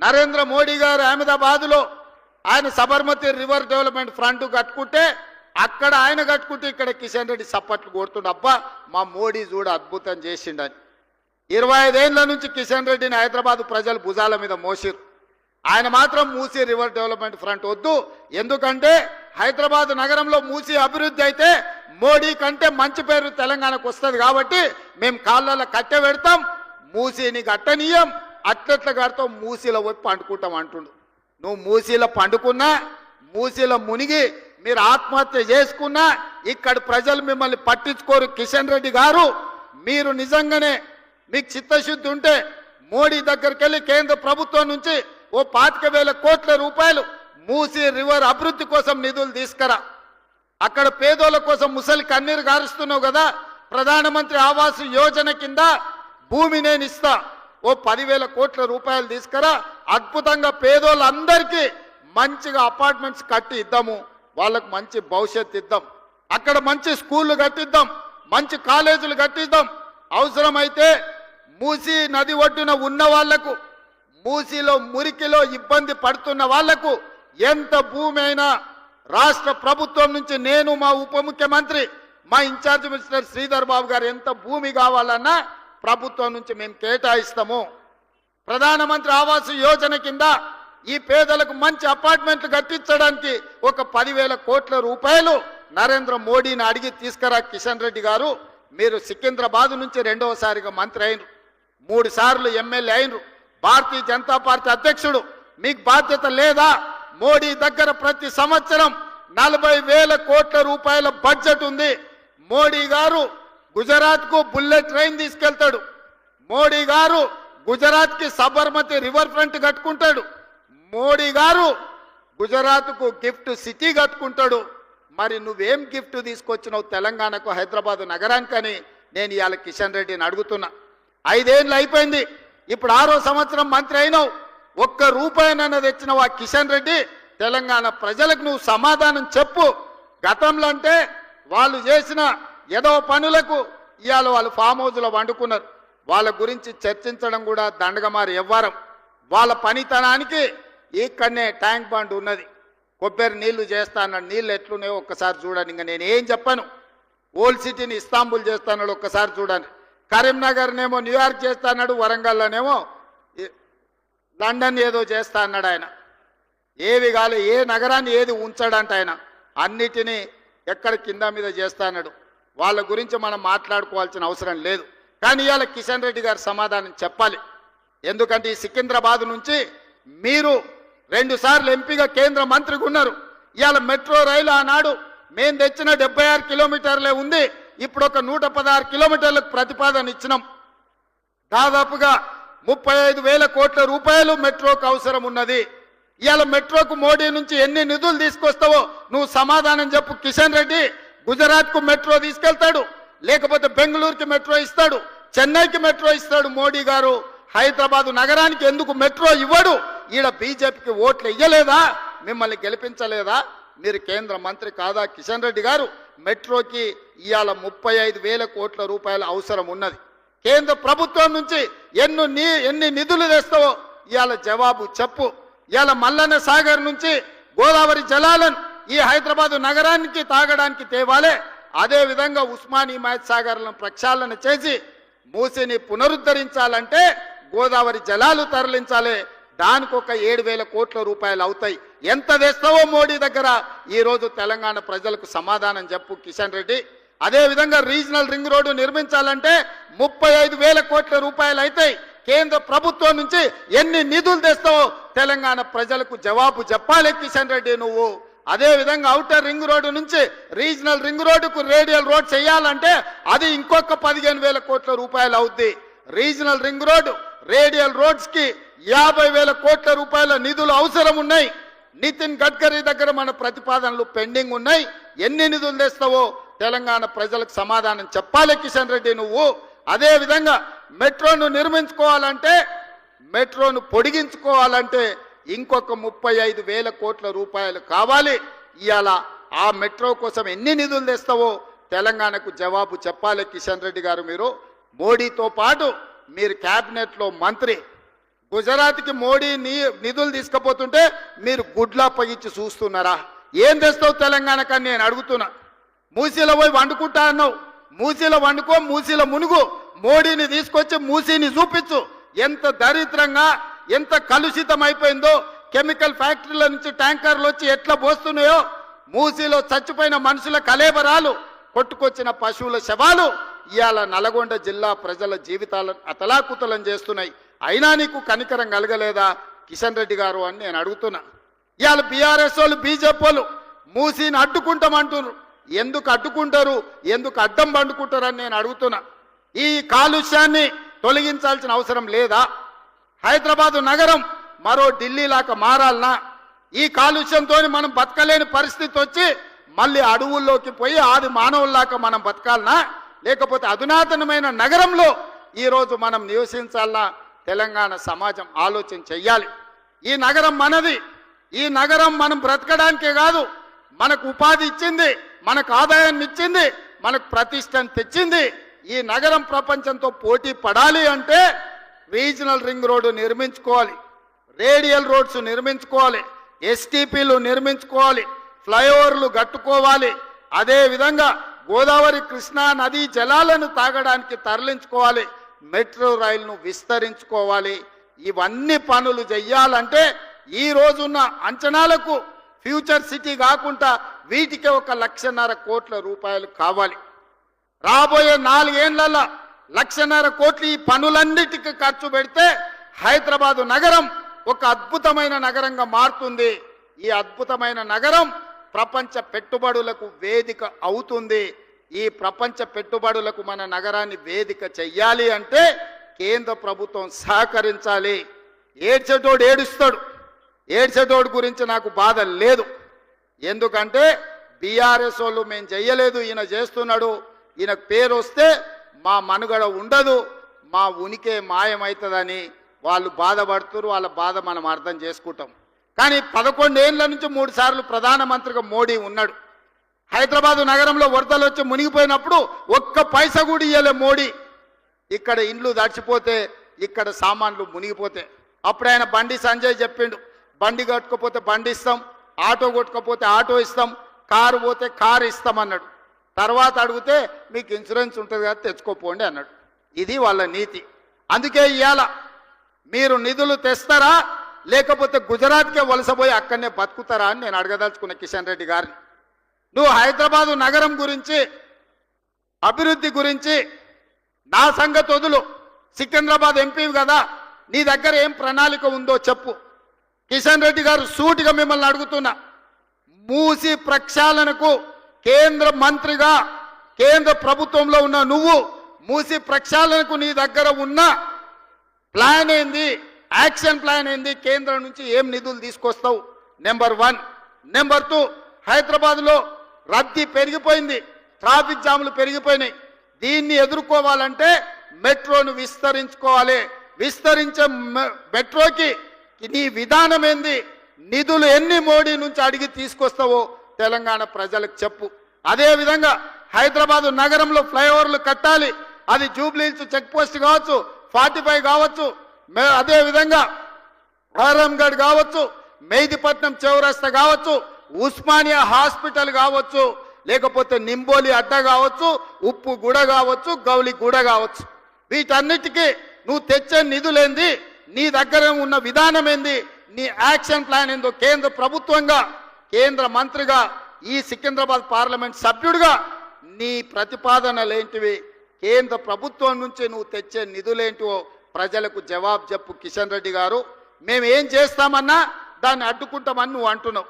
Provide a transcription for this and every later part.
నరేంద్ర మోడీ గారు అహ్మదాబాద్లో ఆయన సబర్మతి రివర్ డెవలప్మెంట్ ఫ్రంట్ కట్టుకుంటే అక్కడ ఆయన కట్టుకుంటే ఇక్కడ కిషన్ రెడ్డి సప్పట్లు కొడుతుండ. అబ్బా మా మోడీ చూడ అద్భుతం చేసిండని. ఇరవై ఐదేళ్ళ నుంచి కిషన్ రెడ్డిని హైదరాబాద్ ప్రజలు భుజాల మీద మోసిరు ఆయన మాత్రం మూసీ రివర్ డెవలప్మెంట్ ఫ్రంట్ వద్దు. ఎందుకంటే హైదరాబాద్ నగరంలో మూసీ అభివృద్ధి అయితే మోడీ కంటే మంచి పేరు తెలంగాణకు వస్తుంది కాబట్టి మేము కాళ్ళలో కట్టె పెడతాం మూసీని కట్టనీయం అట్లట్ల గారితో మూసీలో పోయి పండుకుంటాం అంటుండు. నువ్వు మూసీలో పండుకున్నా మూసీలో మునిగి మీరు ఆత్మహత్య చేసుకున్నా ఇక్కడ ప్రజలు మిమ్మల్ని పట్టించుకోరు కిషన్ రెడ్డి గారు. మీరు నిజంగానే మీకు చిత్తశుద్ధి ఉంటే మోడీ దగ్గరికి వెళ్ళి కేంద్ర ప్రభుత్వం నుంచి ఓ పాతిక వేల కోట్ల రూపాయలు మూసీ రివర్ అభివృద్ధి కోసం నిధులు తీసుకురా. అక్కడ పేదోళ్ళ కోసం ముసలి కన్నీరు గారుస్తున్నావు కదా ప్రధానమంత్రి ఆవాస్ యోజన కింద భూమి నేను ఇస్తా. ఓ పదివేల కోట్ల రూపాయలు తీసుకురా అద్భుతంగా పేదోళ్ళందరికీ మంచిగా అపార్ట్మెంట్స్ కట్టి ఇద్దాము వాళ్ళకు మంచి భవిష్యత్తు ఇద్దాం. అక్కడ మంచి స్కూళ్ళు కట్టిద్దాం మంచి కాలేజీలు కట్టిద్దాం. అవసరమైతే మూసీ నది ఒడ్డున ఉన్న వాళ్ళకు మూసీలో మురికిలో ఇబ్బంది పడుతున్న వాళ్ళకు ఎంత భూమి అయినా రాష్ట్ర ప్రభుత్వం నుంచి నేను మా ఉప ముఖ్యమంత్రి మా ఇన్ఛార్జ్ మినిస్టర్ శ్రీధర్ బాబు గారు ఎంత భూమి కావాలన్నా ప్రభుత్వం నుంచి మేము కేటాయిస్తాము. ప్రధానమంత్రి ఆవాస్ యోజన కింద ఈ పేదలకు మంచి అపార్ట్మెంట్లు కట్టించడానికి ఒక పదివేల కోట్ల రూపాయలు నరేంద్ర మోడీని అడిగి తీసుకురా కిషన్ రెడ్డి గారు. మీరు సికింద్రాబాద్ నుంచి రెండవసారిగా మంత్రి అయినరు. మూడు సార్లు ఎమ్మెల్యే అయినరు. భారతీయ జనతా పార్టీ అధ్యక్షుడు. మీకు బాధ్యత లేదా? మోడీ దగ్గర ప్రతి సంవత్సరం నలభై వేల కోట్ల రూపాయల బడ్జెట్ ఉంది. మోడీ గారు గుజరాత్కు బుల్లెట్ ట్రైన్ తీసుకెళ్తాడు. మోడీ గారు గుజరాత్కి సబర్మతి రివర్ ఫ్రంట్ కట్టుకుంటాడు. మోడీ గారు గుజరాత్కు గిఫ్ట్ సిటీ కట్టుకుంటాడు. మరి నువ్వేం గిఫ్ట్ తీసుకొచ్చినావు తెలంగాణకు హైదరాబాద్ నగరానికని నేను ఇవాళ కిషన్ రెడ్డిని అడుగుతున్నా. ఐదేళ్ళు అయిపోయింది. ఇప్పుడు ఆరో సంవత్సరం మంత్రి అయినావు. ఒక్క రూపాయినైనా తెచ్చినావు ఆ కిషన్ రెడ్డి. తెలంగాణ ప్రజలకు నువ్వు సమాధానం చెప్పు. గతంలో అంటే వాళ్ళు చేసిన ఏదో పనులకు ఇవాళ వాళ్ళు ఫామ్ హౌస్లో వండుకున్నారు. వాళ్ళ గురించి చర్చించడం కూడా దండగమారి ఎవ్వరం. వాళ్ళ పనితనానికి ఇక్కడనే ట్యాంక్ బండ్ ఉన్నది. కొబ్బరి నీళ్ళు చేస్తా అన్నాడు నీళ్ళు ఎట్లున్నాయో ఒక్కసారి చూడండి. ఇంకా నేను ఏం చెప్పను. ఓల్డ్ సిటీని ఇస్తాంబుల్ చేస్తాడు ఒక్కసారి చూడండి. కరీంనగర్నేమో న్యూయార్క్ చేస్తా అన్నాడు వరంగల్లోనేమో లండన్ ఏదో చేస్తా అన్నాడు ఆయన. ఏవి కాలే ఏ నగరాన్ని ఏది ఉంచాడంట ఆయన. అన్నిటినీ ఎక్కడ కింద మీద చేస్తా అన్నాడు వాళ్ళ గురించి మనం మాట్లాడుకోవాల్సిన అవసరం లేదు. కానీ ఇవాళ కిషన్ రెడ్డి గారు సమాధానం చెప్పాలి. ఎందుకంటే ఈ సికింద్రాబాద్ నుంచి మీరు రెండుసార్లు ఎంపీగా కేంద్ర మంత్రిగా ఉన్నారు. ఇవాళ మెట్రో రైలు ఆనాడు మేము తెచ్చిన డెబ్బై ఆరు కిలోమీటర్లే ఉంది. ఇప్పుడు ఒక నూట పదహారు కిలోమీటర్లకు ప్రతిపాదన ఇచ్చినాం. దాదాపుగా ముప్పై ఐదు వేల కోట్ల రూపాయలు మెట్రోకు అవసరం ఉన్నది. ఇవాళ మెట్రోకు మోడీ నుంచి ఎన్ని నిధులు తీసుకొస్తావో నువ్వు సమాధానం చెప్పు కిషన్ రెడ్డి. గుజరాత్కు మెట్రో తీసుకెళ్తాడు లేకపోతే బెంగళూరుకి మెట్రో ఇస్తాడు చెన్నైకి మెట్రో ఇస్తాడు మోడీ గారు. హైదరాబాదు నగరానికి ఎందుకు మెట్రో ఇవ్వడు? ఈడ బీజేపీకి ఓట్లు ఇయ్యలేదా? మిమ్మల్ని గెలిపించలేదా? మీరు కేంద్ర మంత్రి కాదా కిషన్ రెడ్డి గారు? మెట్రోకి ఇవాళ ముప్పై ఐదు వేల కోట్ల రూపాయల అవసరం ఉన్నది. కేంద్ర ప్రభుత్వం నుంచి ఎన్ని నీ ఎన్ని నిధులు తెస్తావో ఇవాళ జవాబు చెప్పు. ఇవాళ మల్లన్న సాగర్ నుంచి గోదావరి జలాలను ఈ హైదరాబాద్ నగరానికి తాగడానికి తేవాలే. అదే విధంగా ఉస్మానీ మహత్ సాగర్లను ప్రక్షాళన చేసి మూసిని పునరుద్ధరించాలంటే గోదావరి జలాలు తరలించాలి. దానికి ఒక ఏడు వేల కోట్ల రూపాయలు అవుతాయి. ఎంత తెస్తావో మోడీ దగ్గర? ఈ రోజు తెలంగాణ ప్రజలకు సమాధానం చెప్పు కిషన్ రెడ్డి. అదే విధంగా రీజనల్ రింగ్ రోడ్డు నిర్మించాలంటే ముప్పై ఐదు వేల కోట్ల రూపాయలు అవుతాయి. కేంద్ర ప్రభుత్వం నుంచి ఎన్ని నిధులు తెస్తావో తెలంగాణ ప్రజలకు జవాబు చెప్పాలి కిషన్ రెడ్డి నువ్వు. అదేవిధంగా అవుటర్ రింగ్ రోడ్డు నుంచి రీజనల్ రింగ్ రోడ్డుకు రేడియల్ రోడ్ చేయాలంటే అది ఇంకొక పదిహేను వేల కోట్ల రూపాయలు అవుద్ది. రీజనల్ రింగ్ రోడ్డు రేడియల్ రోడ్స్కి యాభై వేల కోట్ల రూపాయల నిధులు అవసరం ఉన్నాయి. నితిన్ గడ్కరీ దగ్గర మన ప్రతిపాదనలు పెండింగ్ ఉన్నాయి. ఎన్ని నిధులు తెస్తావో తెలంగాణ ప్రజలకు సమాధానం చెప్పాలి కిషన్ రెడ్డి నువ్వు. అదేవిధంగా మెట్రోను నిర్మించుకోవాలంటే మెట్రోను పొడిగించుకోవాలంటే ఇంకొక ముప్పై ఐదు వేల కోట్ల రూపాయలు కావాలి. ఇవాళ ఆ మెట్రో కోసం ఎన్ని నిధులు తెస్తావో తెలంగాణకు జవాబు చెప్పాలి కిషన్ రెడ్డి గారు మీరు. మోడీతో పాటు మీరు క్యాబినెట్లో మంత్రి. గుజరాత్కి మోడీ నీ నిధులు తీసుకుపోతుంటే మీరు గుడ్లా పగిచ్చి చూస్తున్నారా? ఏం తెస్తావు తెలంగాణకని నేను అడుగుతున్నా. మూసీలో పోయి వండుకుంటా అన్నావు. మూసీలో వండుకో మూసీలో మునుగు. మోడీని తీసుకొచ్చి మూసీని చూపించు. ఎంత దరిద్రంగా ఎంత కలుషితం అయిపోయిందో కెమికల్ ఫ్యాక్టరీల నుంచి ట్యాంకర్లు వచ్చి ఎట్లా పోస్తున్నాయో మూసీలో చచ్చిపోయిన మనుషుల కలేబరాలు కొట్టుకొచ్చిన పశువుల శవాలు ఇవాళ నల్గొండ జిల్లా ప్రజల జీవితాలను అతలాకుతలం చేస్తున్నాయి. అయినా నీకు కనికరం కలగలేదా కిషన్ రెడ్డి గారు అని నేను అడుగుతున్నా. ఇవాళ బీఆర్ఎస్ వాళ్ళు బీజేపీ వాళ్ళు మూసీని అడ్డుకుంటామంటున్నారు. ఎందుకు అడ్డుకుంటారు ఎందుకు అడ్డం పండుకుంటారని నేను అడుగుతున్నా. ఈ కాలుష్యాన్ని తొలగించాల్సిన అవసరం లేదా? హైదరాబాదు నగరం మరో ఢిల్లీ లాగా మారాలనా? ఈ కాలుష్యంతో మనం బతకలేని పరిస్థితి వచ్చి మళ్ళీ అడవుల్లోకి పోయి ఆది మానవుల్లాగా మనం బతకాలనా? లేకపోతే అధునాతనమైన నగరంలో ఈరోజు మనం నివసించాలనా? తెలంగాణ సమాజం ఆలోచన చెయ్యాలి. ఈ నగరం మనది. ఈ నగరం మనం బ్రతకడానికే కాదు మనకు ఉపాధి ఇచ్చింది మనకు ఆదాయాన్ని ఇచ్చింది మనకు ప్రతిష్టను తెచ్చింది. ఈ నగరం ప్రపంచంతో పోటీ పడాలి అంటే రీజనల్ రింగ్ రోడ్డు నిర్మించుకోవాలి. రేడియల్ రోడ్స్ నిర్మించుకోవాలి. ఎస్టీపీలు నిర్మించుకోవాలి. ఫ్లైఓవర్లు కట్టుకోవాలి. అదేవిధంగా గోదావరి కృష్ణా నదీ జలాలను తాగడానికి తరలించుకోవాలి. మెట్రో రైలును విస్తరించుకోవాలి. ఇవన్నీ పనులు చెయ్యాలంటే ఈ రోజున్న అంచనాలకు ఫ్యూచర్ సిటీ కాకుండా వీటికి ఒక లక్షన్నర కోట్ల రూపాయలు కావాలి. రాబోయే నాలుగేళ్ళలో లక్షన్నర కోట్లు ఈ పనులన్నిటికీ ఖర్చు పెడితే హైదరాబాదు నగరం ఒక అద్భుతమైన నగరంగా మారుతుంది. ఈ అద్భుతమైన నగరం ప్రపంచ పెట్టుబడులకు వేదిక అవుతుంది. ఈ ప్రపంచ పెట్టుబడులకు మన నగరాన్ని వేదిక చెయ్యాలి అంటే కేంద్ర ప్రభుత్వం సహకరించాలి. ఏడ్చేటోడు ఏడుస్తాడు. ఏడ్చేటోడు గురించి నాకు బాధ లేదు. ఎందుకంటే బీఆర్ఎస్ వాళ్ళు మేము చెయ్యలేదు ఈయన చేస్తున్నాడు. ఈయన పేరు వస్తే మా మనుగడ ఉండదు మా ఉనికి మాయమవుతుందని వాళ్ళు బాధపడుతున్నారు వాళ్ళ బాధ మనం అర్థం చేసుకుంటాం. కానీ పదకొండేళ్ళ నుంచి మూడు సార్లు ప్రధానమంత్రిగా మోడీ ఉన్నాడు. హైదరాబాదు నగరంలో వరదలు వచ్చి మునిగిపోయినప్పుడు ఒక్క పైస కూడా ఇయ్యలే మోడీ. ఇక్కడ ఇండ్లు దడిచిపోతే ఇక్కడ సామాన్లు మునిగిపోతే. అప్పుడు ఆయన బండి సంజయ్ చెప్పిండు బండి కట్టుకపోతే బండి ఇస్తాం ఆటో కొట్టుకపోతే ఆటో ఇస్తాం కారు పోతే కారు ఇస్తాం అన్నాడు. తర్వాత అడిగితే మీకు ఇన్సూరెన్స్ ఉంటుంది కదా తెచ్చుకోపోండి అన్నాడు. ఇది వాళ్ళ నీతి. అందుకే ఇవాళ మీరు నిధులు తెస్తారా లేకపోతే గుజరాత్కే వలసపోయి అక్కడనే బతుకుతారా అని నేను అడగదలుచుకున్న కిషన్ రెడ్డి గారిని. నువ్వు హైదరాబాదు నగరం గురించి అభివృద్ధి గురించి నా సంగతి వదులు. సికింద్రాబాద్ ఎంపీ కదా నీ దగ్గర ఏం ప్రణాళిక ఉందో చెప్పు. కిషన్ రెడ్డి గారు సూటిగా మిమ్మల్ని అడుగుతున్నా. మూసి ప్రక్షాళనకు కేంద్ర మంత్రిగా కేంద్ర ప్రభుత్వంలో ఉన్న నువ్వు మూసి ప్రక్షాళనకు నీ దగ్గర ఉన్న ప్లాన్ ఏంది? యాక్షన్ ప్లాన్ ఏంది? కేంద్రం నుంచి ఏం నిధులు తీసుకొస్తావు? Number one. నెంబర్ టూ హైదరాబాద్లో రద్దీ పెరిగిపోయింది. ట్రాఫిక్ జాములు పెరిగిపోయినాయి. దీన్ని ఎదుర్కోవాలంటే మెట్రోను విస్తరించుకోవాలి. విస్తరించే మెట్రోకి నీ విధానం ఏంది? నిధులు ఎన్ని మోడీ నుంచి అడిగి తీసుకొస్తావో తెలంగాణ ప్రజలకు చెప్పు. అదేవిధంగా హైదరాబాదు నగరంలో ఫ్లైఓవర్లు కట్టాలి. అది జూబ్లీహిల్స్ చెక్ పోస్ట్ కావచ్చు ఫార్టీ ఫైవ్ కావచ్చు మే- అదే విధంగా ఆరంగఢ్ కావచ్చు మెహిదీపట్నం చౌరస్తా కావచ్చు ఉస్మానియా హాస్పిటల్ కావచ్చు లేకపోతే నింబోలి అడ్డ కావచ్చు ఉప్పు గుడ కావచ్చు గౌలి గుడ కావచ్చు. వీటన్నిటికీ నువ్వు తెచ్చే నిధులేంది? నీ దగ్గర ఉన్న విధానం ఏంది? నీ యాక్షన్ ప్లాన్ ఏందో కేంద్ర ప్రభుత్వంగా కేంద్ర మంత్రిగా ఈ సికింద్రాబాద్ పార్లమెంట్ సభ్యుడిగా నీ ప్రతిపాదనలేంటివి కేంద్ర ప్రభుత్వం నుంచి నువ్వు తెచ్చే నిధులేంటివో ప్రజలకు జవాబు చెప్పు కిషన్ రెడ్డి గారు. మేము ఏం చేస్తామన్నా దాన్ని అడ్డుకుంటామని నువ్వు అంటున్నావు.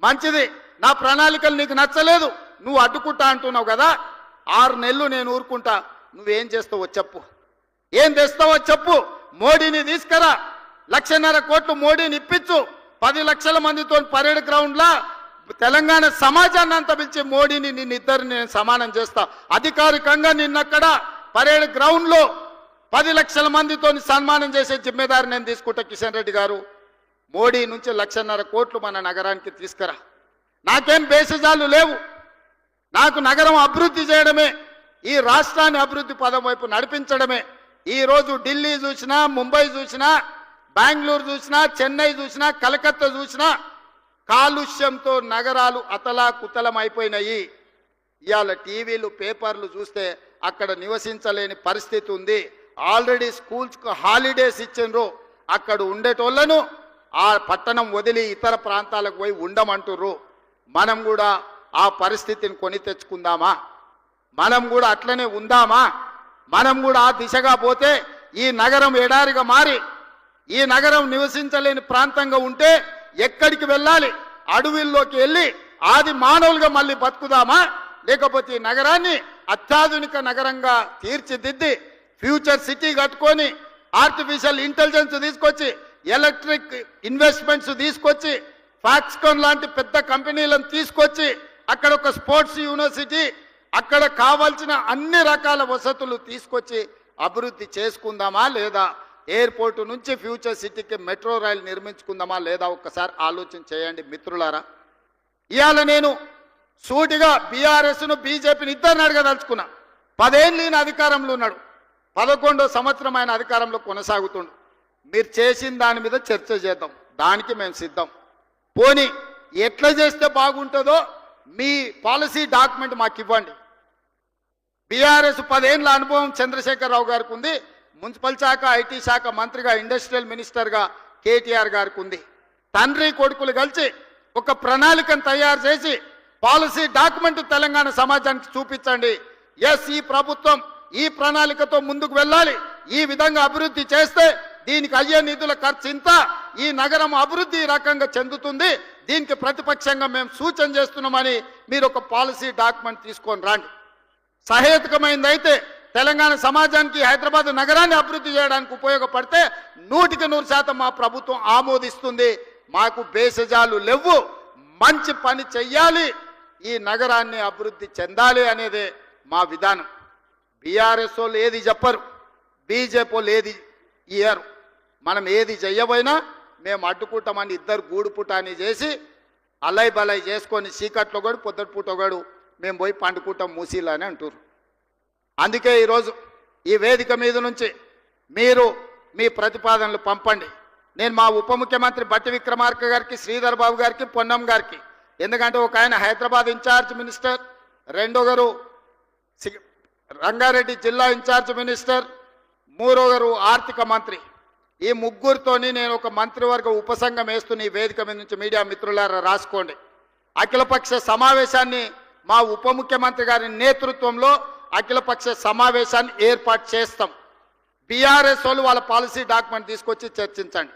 మంచిది. నా ప్రణాళికలు నీకు నచ్చలేదు నువ్వు అడ్డుకుంటా అంటున్నావు కదా. ఆరు నెలలు నేను ఊరుకుంటా. నువ్వేం చేస్తావో చెప్పు. ఏం తెస్తావో చెప్పు. మోడీని తీసుకురా. లక్షన్నర కోట్లు మోడీని ఇప్పించు. పది లక్షల మందితో పరేడ్ గ్రౌండ్లా తెలంగాణ సమాజాన్ని అంతా పిలిచి మోడీని నిన్ను ఇద్దరిని నేను సమానం చేస్తా. అధికారికంగా నిన్నక్కడ పరేడ్ గ్రౌండ్లో పది లక్షల మందితో సన్మానం చేసే జిమ్మేదారి నేను తీసుకుంటా కిషన్ రెడ్డి గారు. మోడీ నుంచి లక్షన్నర కోట్లు మన నగరానికి తీసుకురా. నాకేం బేసిజాలు లేవు. నాకు నగరం అభివృద్ధి చేయడమే ఈ రాష్ట్రాన్ని అభివృద్ధి పదం వైపు నడిపించడమే. ఈరోజు ఢిల్లీ చూసినా ముంబై చూసినా బెంగళూరు చూసినా చెన్నై చూసినా కలకత్తా చూసినా కాలుష్యంతో నగరాలు అతలా కుతలం అయిపోయినాయి ఇవాళ టీవీలు పేపర్లు చూస్తే అక్కడ నివసించలేని పరిస్థితి ఉంది. ఆల్రెడీ స్కూల్స్కు హాలిడేస్ ఇచ్చిండ్రు. అక్కడ ఉండేటోళ్ళను ఆ పట్టణం వదిలి ఇతర ప్రాంతాలకు పోయి ఉండమంటుర్రు. మనం కూడా ఆ పరిస్థితిని కొని తెచ్చుకుందామా? మనం కూడా అట్లనే ఉందామా? మనం కూడా ఆ దిశగా పోతే ఈ నగరం ఎడారిగా మారి ఈ నగరం నివసించలేని ప్రాంతంగా ఉంటే ఎక్కడికి వెళ్ళాలి? అడవుల్లోకి వెళ్ళి ఆది మానవులుగా మళ్ళీ బతుకుదామా? లేకపోతే ఈ నగరాన్ని అత్యాధునిక నగరంగా తీర్చిదిద్ది ఫ్యూచర్ సిటీ కట్టుకొని ఆర్టిఫిషియల్ ఇంటెలిజెన్స్ తీసుకొచ్చి ఎలక్ట్రిక్ ఇన్వెస్ట్మెంట్స్ తీసుకొచ్చి ఫాక్స్కాన్ లాంటి పెద్ద కంపెనీలను తీసుకొచ్చి అక్కడ ఒక స్పోర్ట్స్ యూనివర్సిటీ అక్కడ కావాల్సిన అన్ని రకాల వసతులు తీసుకొచ్చి అభివృద్ధి చేసుకుందామా లేదా? ఎయిర్పోర్ట్ నుంచి ఫ్యూచర్ సిటీకి మెట్రో రైలు నిర్మించుకుందామా లేదా ఒక్కసారి ఆలోచన చేయండి మిత్రులారా. ఇవాళ నేను సూటిగా బీఆర్ఎస్ను బీజేపీని ఇద్దరిని అడగదలుచుకున్నా. పదేళ్ళు ఈయన అధికారంలో ఉన్నాడు. పదకొండో సంవత్సరం ఆయన అధికారంలో కొనసాగుతుండు. మీరు చేసిన దాని మీద చర్చ చేద్దాం. దానికి మేము సిద్ధం. పోని ఎట్లా చేస్తే బాగుంటుందో మీ పాలసీ డాక్యుమెంట్ మాకు ఇవ్వండి బీఆర్ఎస్ పదేళ్ళ అనుభవం చంద్రశేఖరరావు గారికి ఉంది. మున్సిపల్ శాఖ ఐటీ శాఖ మంత్రిగా ఇండస్ట్రియల్ మినిస్టర్గా కేటీఆర్ గారికి ఉంది తండ్రి కొడుకులు కలిసి ఒక ప్రణాళికను తయారు చేసి పాలసీ డాక్యుమెంట్ తెలంగాణ సమాజానికి చూపించండి. ఎస్ ఈ ప్రభుత్వం ఈ ప్రణాళికతో ముందుకు వెళ్ళాలి. ఈ విధంగా అభివృద్ధి చేస్తే దీనికి అయ్యే నిధుల ఖర్చు ఇంత. ఈ నగరం అభివృద్ధి రకంగా చెందుతుంది. దీనికి ప్రతిపక్షంగా మేము సూచన చేస్తున్నామని మీరు ఒక పాలసీ డాక్యుమెంట్ తీసుకొని రండి. సహేతుకమైందైతే తెలంగాణ సమాజానికి హైదరాబాద్ నగరాన్ని అభివృద్ధి చేయడానికి ఉపయోగపడితే నూటికి నూరు శాతం మా ప్రభుత్వం ఆమోదిస్తుంది. మాకు బేసజాలు లేవు. మంచి పని చెయ్యాలి. ఈ నగరాన్ని అభివృద్ధి చెందాలి అనేదే మా విధానం. బీఆర్ఎస్ వాళ్ళు ఏది చెప్పరు. బీజేపీ వాళ్ళు ఏది ఇయ్యరు. మనం ఏది చెయ్యబోయినా మేము అడ్డుకుంటామని ఇద్దరు గూడు అని చేసి అలై బలై చేసుకొని చీకట్లో కూడా పొద్దుటి పూట ఒకడు మేము పోయి పండుకుంటాం మూసీలు అని అంటారు అందుకే ఈరోజు ఈ వేదిక మీద నుంచి మీరు మీ ప్రతిపాదనలు పంపండి. నేను మా ఉప ముఖ్యమంత్రి బట్టి విక్రమార్క గారికి శ్రీధర్ బాబు గారికి పొన్నం గారికి ఎందుకంటే ఒక ఆయన హైదరాబాద్ ఇన్ఛార్జ్ మినిస్టర్ రెండోగారు రంగారెడ్డి జిల్లా ఇన్ఛార్జ్ మినిస్టర్ మూడోగారు ఆర్థిక మంత్రి. ఈ ముగ్గురితోని నేను ఒక మంత్రివర్గ ఉపసంఘం వేస్తున్న ఈ వేదిక మీద నుంచి మీడియా మిత్రులారా రాసుకోండి. అఖిలపక్ష సమావేశాన్ని మా ఉప ముఖ్యమంత్రి గారి నేతృత్వంలో అఖిలపక్ష సమావేశాన్ని ఏర్పాటు చేస్తాం. బీఆర్ఎస్ వాళ్ళు వాళ్ళ పాలసీ డాక్యుమెంట్ తీసుకొచ్చి చర్చించండి.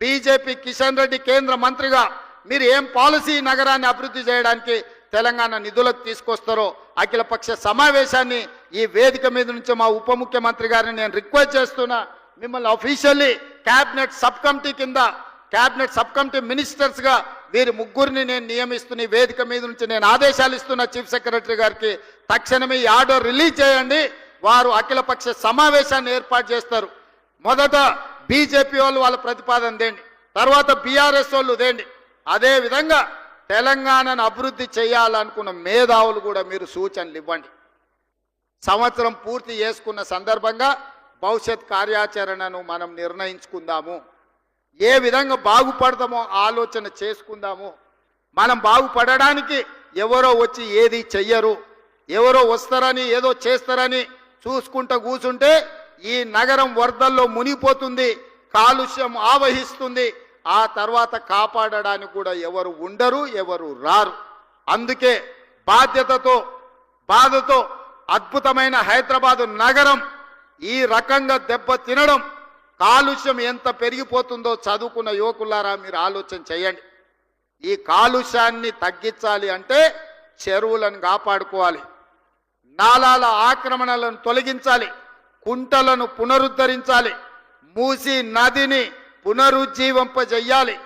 బీజేపీ కిషన్ రెడ్డి కేంద్ర మంత్రిగా మీరు ఏం పాలసీ నగరాన్ని అభివృద్ధి చేయడానికి తెలంగాణ నిధులకు తీసుకొస్తారో అఖిలపక్ష సమావేశాన్ని ఈ వేదిక మీద నుంచి మా ఉప ముఖ్యమంత్రి గారిని నేను రిక్వెస్ట్ చేస్తున్నా. మిమ్మల్ని అఫీషియల్లీ క్యాబినెట్ సబ్ కమిటీ కింద క్యాబినెట్ సబ్ కమిటీ మినిస్టర్స్గా వీరి ముగ్గురిని నేను నియమిస్తున్న వేదిక మీద నుంచి నేను ఆదేశాలు ఇస్తున్న చీఫ్ సెక్రటరీ గారికి తక్షణమే ఈ ఆర్డర్ రిలీజ్ చేయండి. వారు అఖిలపక్ష సమావేశాన్ని ఏర్పాటు చేస్తారు. మొదట బీజేపీ వాళ్ళు వాళ్ళ ప్రతిపాదన దేండి తర్వాత బీఆర్ఎస్ వాళ్ళు దేండి. అదేవిధంగా తెలంగాణను అభివృద్ధి చేయాలనుకున్న మేధావులు కూడా మీరు సూచనలు ఇవ్వండి. సంవత్సరం పూర్తి చేసుకున్న సందర్భంగా భవిష్యత్ కార్యాచరణను మనం నిర్ణయించుకుందాము. ఏ విధంగా బాగుపడదామో ఆలోచన చేసుకుందాము. మనం బాగుపడడానికి ఎవరో వచ్చి ఏది చెయ్యరు ఎవరో వస్తారని ఏదో చేస్తారని చూసుకుంటూ కూర్చుంటే ఈ నగరం వరదల్లో మునిగిపోతుంది కాలుష్యం ఆవహిస్తుంది. ఆ తర్వాత కాపాడడానికి కూడా ఎవరు ఉండరు ఎవరు రారు. అందుకే బాధ్యతతో బాధతో అద్భుతమైన హైదరాబాదు నగరం ఈ రకంగా దెబ్బ తినడం కాలుష్యం ఎంత పెరిగిపోతుందో చదువుకున్న యువకులారా మీరు ఆలోచన చేయండి. ఈ కాలుష్యాన్ని తగ్గించాలి అంటే చెరువులను కాపాడుకోవాలి. నాలాల ఆక్రమణలను తొలగించాలి. కుంటలను పునరుద్ధరించాలి. మూసి నదిని పునరుజ్జీవింపజేయాలి.